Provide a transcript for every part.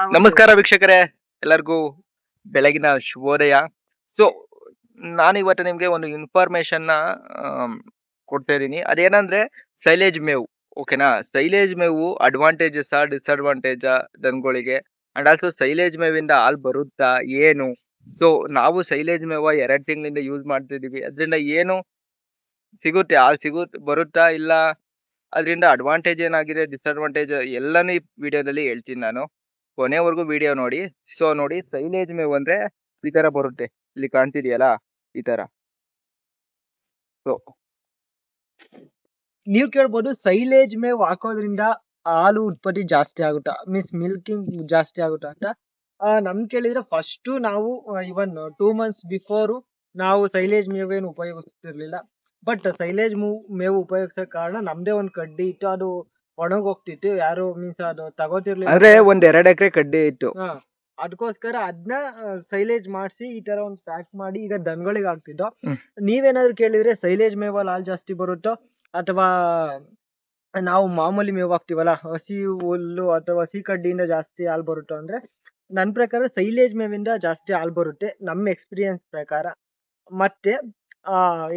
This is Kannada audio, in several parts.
ನಮಸ್ಕಾರ ವೀಕ್ಷಕರೇ, ಎಲ್ಲರಿಗೂ ಬೆಳಗಿನ ಶುಭೋದಯ. ಸೊ ನಾನು ಇವತ್ತು ನಿಮಗೆ ಒಂದು ಇನ್ಫಾರ್ಮೇಶನ್ನ ಕೊಡ್ತಾ ಇದ್ದೀನಿ. ಅದೇನಂದ್ರೆ, ಸೈಲೇಜ್ ಮೇವು ಓಕೆನಾ ಸೈಲೇಜ್ ಮೇವು ಅಡ್ವಾಂಟೇಜಸ್ ಡಿಸ್ಅಡ್ವಾಂಟೇಜ್ ಜನಗಳಿಗೆ? ಅಂಡ್ ಆಲ್ಸೋ ಸೈಲೇಜ್ ಮೇವಿಂದ ಹಾಲು ಬರುತ್ತಾ? ಏನು? ಸೊ ನಾವು ಸೈಲೇಜ್ ಮೇವ ಎರಡು ತಿಂಗಳಿಂದ ಯೂಸ್ ಮಾಡ್ತಿದೀವಿ ಅದರಿಂದ ಏನು ಸಿಗುತ್ತೆ? ಹಾಲು ಸಿಗುತ್ತೆ ಬರುತ್ತಾ? ಇಲ್ಲ? ಅದರಿಂದ ಅಡ್ವಾಂಟೇಜ್ ಏನಾಗಿದೆ? ಡಿಸ್ಅಡ್ವಾಂಟೇಜ್ ಎಲ್ಲಾನು ಈ ವಿಡಿಯೋದಲ್ಲಿ ಹೇಳ್ತೀನಿ ನಾನು. ಕೊನೆವರೆಗೂ ವಿಡಿಯೋ ನೋಡಿ. ಸೊ ನೋಡಿ ಸೈಲೇಜ್ ಮೇವು ಅಂದ್ರೆ ಈ ತರ ಬರುತ್ತೆ. ಇಲ್ಲಿ ಕಾಣ್ತಿದೆಯಲ್ಲ? ಈ ತರ. ಸೊ ನೀವು ಕೇಳ್ಬೋದು ಸೈಲೇಜ್ ಮೇವು ಹಾಕೋದ್ರಿಂದ ಹಾಲು ಉತ್ಪತ್ತಿ ಜಾಸ್ತಿ ಆಗುತ್ತಾ? ಮೀನ್ಸ್ ಮಿಲ್ಕಿಂಗ್ ಜಾಸ್ತಿ ಆಗುತ್ತಾ ಅಂತ? ನಮ್ ಕೇಳಿದ್ರೆ ಫಸ್ಟ್ ನಾವು ಇವನ್ ಟೂ ಮಂತ್ಸ್ ಬಿಫೋರ್ ನಾವು ಸೈಲೇಜ್ ಮೇವೇನು ಉಪಯೋಗಿಸ್ತಿರ್ಲಿಲ್ಲ. ಬಟ್ ಸೈಲೇಜ್ ಮೇವು ಉಪಯೋಗಿಸೋ ಕಾರಣ ನಮ್ದೇ ಒಂದು ಕಡ್ಡಿ ಇತ್ತು ಅದು ಒಣಗೋಗ್ತಿತ್ತು ಯಾರು ಮೀನ್ಸ್ ಅದು ತಗೋತಿರ್ಲಿಲ್ಲ. ಅಂದ್ರೆ ಒಂದ್ ಎರಡ್ ಎಕರೆ ಕಡ್ಡಿ ಇತ್ತು. ಹಾ ಅದಕ್ಕೋಸ್ಕರ ಅದನ್ನ ಸೈಲೇಜ್ ಮಾಡಿಸಿ ಈ ತರ ಒಂದು ಪ್ಯಾಕ್ ಮಾಡಿ ಈಗ ದನಗಳಿಗೆ ಹಾಕ್ತಿದ್ದೋ. ಹ್ಮ್. ನೀವೇನಾದ್ರು ಕೇಳಿದ್ರೆ ಸೈಲೇಜ್ ಮೇವಲ್ಲಿ ಹಾಲ್ ಜಾಸ್ತಿ ಬರುತ್ತೋ ಅಥವಾ ನಾವು ಮಾಮೂಲಿ ಮೇವು ಹಾಕ್ತಿವಲ್ಲ ಹಸಿ ಹುಲ್ಲು ಅಥವಾ ಹಸಿ ಕಡ್ಡಿಯಿಂದ ಜಾಸ್ತಿ ಹಾಲ್ ಬರುತ್ತೋ ಅಂದ್ರೆ ನನ್ ಪ್ರಕಾರ ಸೈಲೇಜ್ ಮೇವಿಂದ ಜಾಸ್ತಿ ಹಾಲ್ ಬರುತ್ತೆ ನಮ್ಮ ಎಕ್ಸ್ಪೀರಿಯನ್ಸ್ ಪ್ರಕಾರ. ಮತ್ತೆ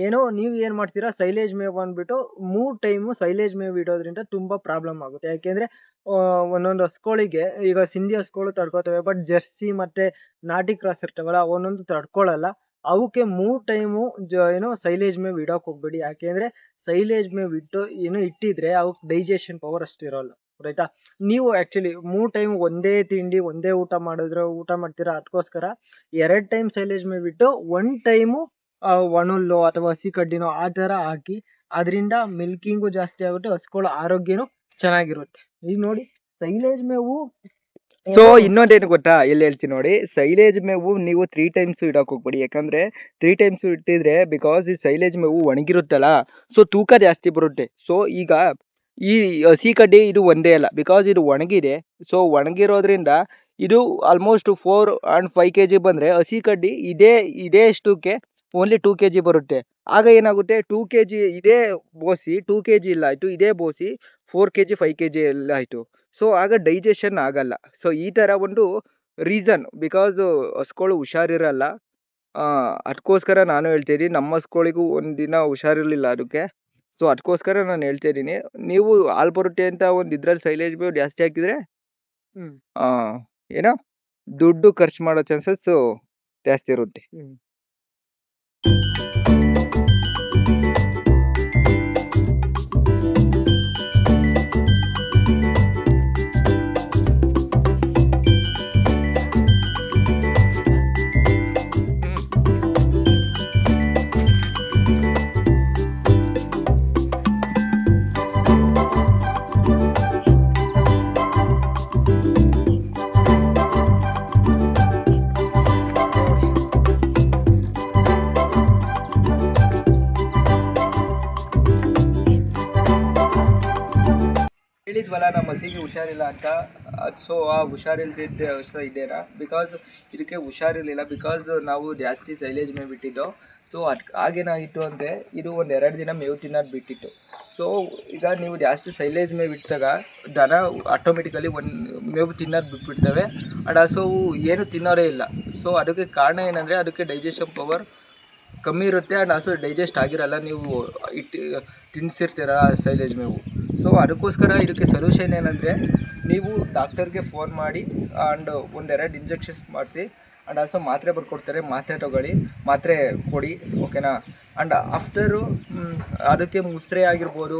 ಏನೋ ನೀವು ಏನು ಮಾಡ್ತೀರಾ, ಸೈಲೇಜ್ ಮೇವ್ ಅಂದ್ಬಿಟ್ಟು ಮೂರು ಟೈಮ್ ಸೈಲೇಜ್ ಮೇವ್ ಇಡೋದ್ರಿಂದ ತುಂಬಾ ಪ್ರಾಬ್ಲಮ್ ಆಗುತ್ತೆ. ಯಾಕೆಂದ್ರೆ ಒಂದೊಂದು ಹಸ್ಗಳಿಗೆ ಈಗ ಸಿಂಧಿ ಹಸ್ಗಳು ತಡ್ಕೋತವೆ ಬಟ್ ಜರ್ಸಿ ಮತ್ತೆ ನಾಟಿ ಕ್ರಾಸ್ ಇರ್ತವಲ್ಲ, ಒಂದೊಂದು ತಡ್ಕೊಳಲ್ಲ, ಅವಕ್ಕೆ ಮೂರು ಟೈಮು ಏನೋ ಸೈಲೇಜ್ ಮೇವ್ ಇಡೋಕೆ ಹೋಗ್ಬೇಡಿ. ಯಾಕೆಂದ್ರೆ, ಸೈಲೇಜ್ ಮೇವ್ ಇಟ್ಟು, ಏನೋ ಇಟ್ಟಿದ್ರೆ ಅವಕ್ಕೆ ಡೈಜೆಷನ್ ಪವರ್ ಅಷ್ಟಿರೋಲ್ಲ ರೈಟಾ ನೀವು ಆಕ್ಚುಲಿ ಮೂರು ಟೈಮ್ ಒಂದೇ ತಿಂಡಿ, ಒಂದೇ ಊಟ ಮಾಡಿದ್ರೆ, ಊಟ ಮಾಡ್ತೀರಾ ಅದಕ್ಕೋಸ್ಕರ ಎರಡು ಟೈಮ್ ಸೈಲೇಜ್ ಮೇವ್ ಇಟ್ಟು ಒನ್ ಟೈಮು ಒಣಹುಲ್ಲು ಅಥವಾ ಹಸಿ ಕಡ್ಡಿನೋ ಆ ಥರ ಹಾಕಿ ಅದರಿಂದ ಮಿಲ್ಕಿಂಗು ಜಾಸ್ತಿ ಆಗುತ್ತೆ ಹಸುಗಳ ಆರೋಗ್ಯನೂ ಚೆನ್ನಾಗಿರುತ್ತೆ. ಈಗ ನೋಡಿ, ಸೈಲೇಜ್ ಮೇವು ಸೊ ಇನ್ನೊಂದೇನು ಗೊತ್ತಾ? ಎಲ್ಲಿ ಹೇಳ್ತೀನಿ ನೋಡಿ, ಸೈಲೇಜ್ ಮೇವು ನೀವು ತ್ರೀ ಟೈಮ್ಸ್ ಇಡಕ್ ಹೋಗ್ಬೇಡಿ. ಯಾಕಂದ್ರೆ ತ್ರೀ ಟೈಮ್ಸ್ ಇಟ್ಟಿದ್ರೆ ಬಿಕಾಸ್ ಈ ಸೈಲೇಜ್ ಮೇವು ಒಣಗಿರುತ್ತಲ್ಲ ಸೊ ತೂಕ ಜಾಸ್ತಿ ಬರುತ್ತೆ. ಸೊ ಈಗ ಈ ಹಸಿ ಕಡ್ಡಿ ಇದು ಒಂದೇ ಅಲ್ಲ ಬಿಕಾಸ್ ಇದು ಒಣಗಿದೆ ಸೊ ಒಣಗಿರೋದ್ರಿಂದ ಇದು almost four and five K G ಬಂದ್ರೆ ಹಸಿ ಕಡ್ಡಿ ಇದೇ ಇದೇ ಅಷ್ಟಕ್ಕೆ ಓನ್ಲಿ ಟೂ ಕೆ ಜಿ ಬರುತ್ತೆ. ಆಗ ಏನಾಗುತ್ತೆ? ಟೂ ಕೆ ಜಿ ಇದೇ ಬೋಸಿ ಟೂ ಕೆ ಜಿ ಇಲ್ಲ ಆಯಿತು ಇದೇ ಬೋಸಿ four K G five K G ಎಲ್ಲ ಆಯಿತು. ಸೊ ಆಗ ಡೈಜೆಷನ್ ಆಗಲ್ಲ. ಸೊ ಈ ಥರ ಒಂದು ರೀಸನ್ ಬಿಕಾಸ್ ಹಸ್ಗಳು ಹುಷಾರಿರಲ್ಲ. ಅದಕ್ಕೋಸ್ಕರ ನಾನು ಹೇಳ್ತೀನಿ ನಮ್ಮ ಹಸ್ಗಳಿಗೂ ಒಂದಿನ ಹುಷಾರಿರಲಿಲ್ಲ ಅದಕ್ಕೆ. ಸೊ ಅದಕ್ಕೋಸ್ಕರ ನಾನು ಹೇಳ್ತಾ ಇದ್ದೀನಿ ನೀವು ಹಾಲು ಬರುತ್ತೆ ಅಂತ ಒಂದು ಇದ್ರಲ್ಲಿ ಸೈಲೇಜ್ ಬೇವು ಜಾಸ್ತಿ ಹಾಕಿದರೆ ಏನೋ ದುಡ್ಡು ಖರ್ಚು ಮಾಡೋ ಚಾನ್ಸಸ್ಸು ಜಾಸ್ತಿ ಇರುತ್ತೆ. ಹೇಳಿದ್ವಲ್ಲ ನಮ್ಮ ಮಸಿಗೆ ಹುಷಾರಿಲ್ಲ ಅಂತ. ಅದು ಸೊ ಆ ಹುಷಾರಿಲ್ದಿದ್ದ ಅವಶ್ಯ ಇದೇನಾ ಬಿಕಾಸ್ ಇದಕ್ಕೆ ಹುಷಾರಿರಲಿಲ್ಲ. ಬಿಕಾಸ್ ನಾವು ಜಾಸ್ತಿ ಸೈಲೇಜ್ ಮೇಲೆ ಬಿಟ್ಟಿದ್ದು. ಸೊ ಅದು ಆಗೇನಾಗಿತ್ತು ಅಂದರೆ ಇದು ಒಂದು ಎರಡು ದಿನ ಮೇವು ತಿನ್ನೋದು ಬಿಟ್ಟಿತ್ತು. ಸೊ ಈಗ ನೀವು ಜಾಸ್ತಿ ಸೈಲೇಜ್ ಮೇಲೆ ಬಿಟ್ಟಾಗ ದನ ಆಟೋಮೆಟಿಕಲಿ ಒಂದು ಮೇವು ತಿನ್ನೋದು ಬಿಟ್ಬಿಡ್ತವೆ. ಆ್ಯಂಡ್ ಆಲ್ಸೋ ಏನು ತಿನ್ನೋರೇ ಇಲ್ಲ. ಸೊ ಅದಕ್ಕೆ ಕಾರಣ ಏನಂದರೆ ಅದಕ್ಕೆ ಡೈಜೆಷನ್ ಪವರ್ ಕಮ್ಮಿ ಇರುತ್ತೆ. ಆ್ಯಂಡ್ ಆಲ್ಸೋ ಡೈಜೆಸ್ಟ್ ಆಗಿರಲ್ಲ. ನೀವು ಇಟ್ಟು ತಿನ್ಸಿರ್ತೀರ ಸೈಲೇಜ್ ಮೇವು. ಸೊ ಅದಕ್ಕೋಸ್ಕರ ಇದಕ್ಕೆ ಸೊಲ್ಯೂಷನ್ ಏನಂದರೆ ನೀವು ಡಾಕ್ಟರ್ಗೆ ಫೋನ್ ಮಾಡಿ ಆ್ಯಂಡ್ ಒಂದೆರಡು ಇಂಜೆಕ್ಷನ್ಸ್ ಮಾಡಿಸಿ ಆ್ಯಂಡ್ ಆಲ್ಸೋ ಮಾತ್ರೆ ಬರ್ಕೊಡ್ತಾರೆ, ಮಾತ್ರೆ ತಗೊಳ್ಳಿ, ಮಾತ್ರೆ ಕೊಡಿ ಓಕೆನಾ ಆ್ಯಂಡ್ ಆಫ್ಟರು ಅದಕ್ಕೆ ಮುಸ್ರೆ ಆಗಿರ್ಬೋದು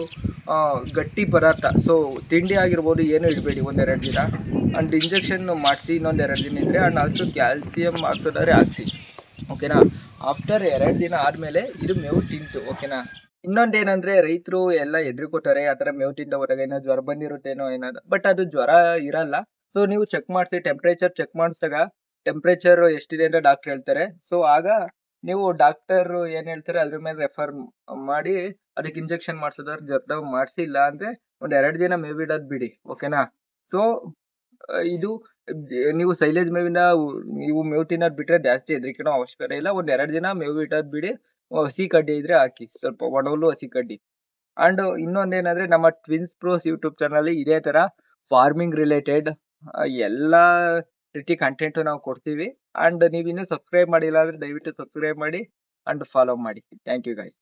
ಗಟ್ಟಿ ಪದಾರ್ಥ ಸೊ ತಿಂಡಿ ಆಗಿರ್ಬೋದು ಏನು ಇಡಬೇಡಿ ಒಂದೆರಡು ದಿನ. ಆ್ಯಂಡ್ ಇಂಜೆಕ್ಷನ್ ಮಾಡಿಸಿ ಇನ್ನೊಂದೆರಡು ದಿನ ಇದ್ದರೆ ಆ್ಯಂಡ್ ಆಲ್ಸೋ ಕ್ಯಾಲ್ಸಿಯಂ ಹಾಕ್ಸೋದಾದ್ರೆ ಹಾಕ್ಸಿ ಓಕೆನಾ ಆಫ್ಟರ್ ಎರಡು ದಿನ ಆದಮೇಲೆ ಇದು ಮೇವು ತಿಂತು ಓಕೆನಾ ಇನ್ನೊಂದೇನಂದ್ರೆ ರೈತರು ಎಲ್ಲ ಎದುರುಕೋತಾರೆ ಆ ಥರ ಮೇವು ತಿಂದ ಹೊರಗೆ ಏನೋ ಜ್ವರ ಬಂದಿರುತ್ತೇನೋ ಏನಾದ್ರು ಬಟ್ ಅದು ಜ್ವರ ಇರಲ್ಲ. ಸೊ ನೀವು ಚೆಕ್ ಮಾಡಿಸಿ ಟೆಂಪರೇಚರ್ ಚೆಕ್ ಮಾಡಿಸಿದಾಗ ಟೆಂಪ್ರೇಚರ್ ಎಷ್ಟಿದೆ ಅಂತ ಡಾಕ್ಟರ್ ಹೇಳ್ತಾರೆ. ಸೊ ಆಗ ನೀವು ಡಾಕ್ಟರ್ ಏನ್ ಹೇಳ್ತಾರೆ, ಅದ್ರ ಮೇಲೆ ರೆಫರ್ ಮಾಡಿ, ಅದಕ್ಕೆ ಇಂಜೆಕ್ಷನ್ ಮಾಡಿಸೋದ್ರ ಜರ್ದ ಮಾಡಿಸಿ, ಇಲ್ಲ ಅಂದ್ರೆ ಒಂದ್ ಎರಡ್ ದಿನ ಮೇವಿಡೋದ್ ಬಿಡಿ ಓಕೆನಾ ಸೊ ಇದು ನೀವು ಸೈಲೇಜ್ ಮೇವಿನ, ನೀವು ಮೇವು ತಿನ್ನೋದ್ ಬಿಟ್ರೆ ಜಾಸ್ತಿ ಹೆದರಿಕೆನೋ ಅವಶ್ಯಕತೆ ಇಲ್ಲ. ಒಂದ್ ಎರಡ್ ದಿನ ಮೇವು ಇಡೋದ್ ಬಿಡಿ. ಹಸಿ ಕಡ್ಡಿ ಇದ್ರೆ ಹಾಕಿ, ಸ್ವಲ್ಪ ಒಣಹುಲ್ಲು ಹಸಿ ಕಡ್ಡಿ. ಅಂಡ್ ಇನ್ನೊಂದೇನಂದ್ರೆ ನಮ್ಮ ಟ್ವಿನ್ಸ್ ಪ್ರೋಸ್ ಯೂಟ್ಯೂಬ್ ಚಾನಲ್ ಇದೇ ತರ ಫಾರ್ಮಿಂಗ್ ರಿಲೇಟೆಡ್ ಎಲ್ಲ ರೀತಿ ಕಂಟೆಂಟ್ ನಾವು ಕೊಡ್ತೀವಿ. ಅಂಡ್ ನೀವು ಇನ್ನೂ ಸಬ್ಸ್ಕ್ರೈಬ್ ಮಾಡಿಲ್ಲ ಅಂದ್ರೆ ದಯವಿಟ್ಟು ಸಬ್ಸ್ಕ್ರೈಬ್ ಮಾಡಿ, ಅಂಡ್ ಫಾಲೋ ಮಾಡಿ. Thank you guys